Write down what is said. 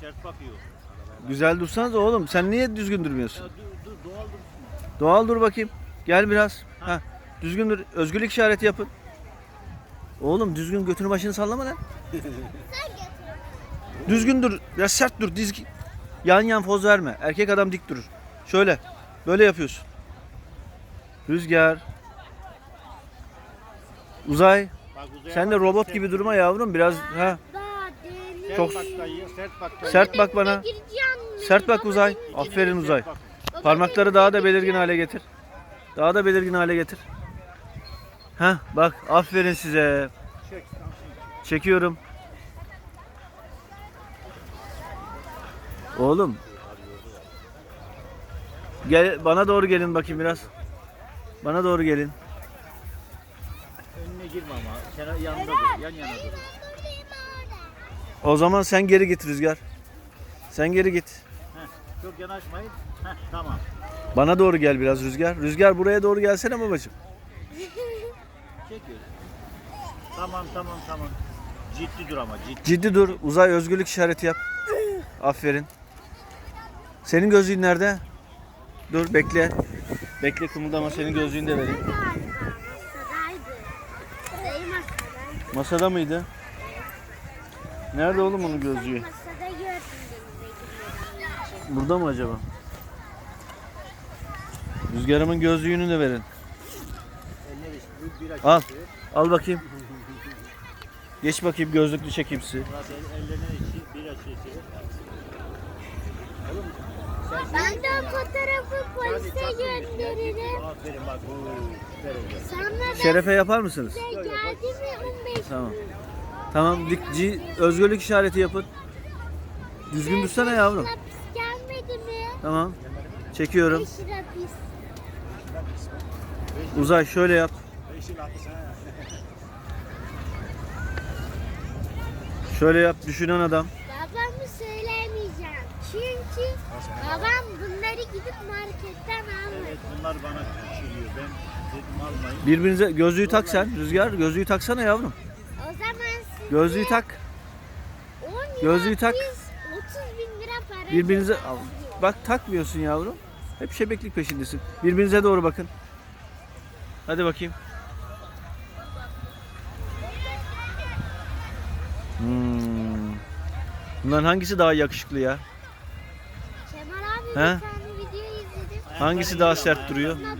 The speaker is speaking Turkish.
sert bakıyor. Güzel dursanız oğlum. Sen niye düzgün Ya durmuyorsun? dur dur doğal dursun. Doğal dur bakayım. Gel biraz. Ha. Düzgün dur. Özgürlük işareti yapın. Oğlum düzgün götünü başını sallama lan. Düzgün dur. Biraz sert dur. Diz yan yan poz verme. Erkek adam dik durur. Şöyle. Böyle yapıyorsun. Rüzgar. Uzay. Bak Sen de robot sert gibi durma yavrum. Biraz ha. Sert Çok- sert bak dayı. Sert bak bana. Sert bak Uzay. Aferin Uzay. Parmakları daha da belirgin hale getir. Daha da belirgin hale getir. Ha bak aferin size. Çekiyorum. Oğlum. Gel bana doğru gelin bakayım biraz. Bana doğru gelin. Önüne girme ama. Kenar yanında dur, yan yana dur. O zaman sen geri git Rüzgar. Sen geri git. Heh, çok yanaşmayın. Heh, tamam. Bana doğru gel biraz Rüzgar. Rüzgar buraya doğru gelsene babacığım. Çekiyoruz. Tamam tamam tamam. Ciddi dur ama ciddi. Ciddi dur. Uzay özgürlük işareti yap. Aferin. Senin gözlüğün nerede? Dur bekle. Bekle kımıldama senin gözlüğünü de vereyim. Masada mıydı? Nerede oğlum onun gözlüğü? Masada gördüm benim Burada mı acaba? Rüzgarımın gözlüğünü de verin. Al. Al bakayım. Geç bakayım gözlüklü sen Ben de o fotoğrafı polise gönderirim. Aferin bak. Sonra Şerefe yapar mısınız? size geldi mi 15 Tamam. Tamam dik, ci- özgürlük işareti yapın. Düzgün dursana yavrum. Gelmedi mi? Tamam. Çekiyorum. 5 lira pis. Uzay şöyle yap. Şöyle yap. Düşünen adam. Babamı söylemeyeceğim. Çünkü babam bunları gidip marketten almadı. Evet bunlar bana küçülüyor. Ben dedim almayın. Birbirinize gözlüğü tak sen. Rüzgar gözlüğü taksana yavrum. Gözlüğü tak. 10 lira gözlüğü tak. pis, 30 bin lira para Birbirinize al. Bak takmıyorsun yavrum. Hep şebeklik peşindesin. Birbirinize doğru bakın. Hadi bakayım. Hmm. Bunların hangisi daha yakışıklı ya? Kemal abi He? bir tane video izledim. Hangisi daha sert duruyor?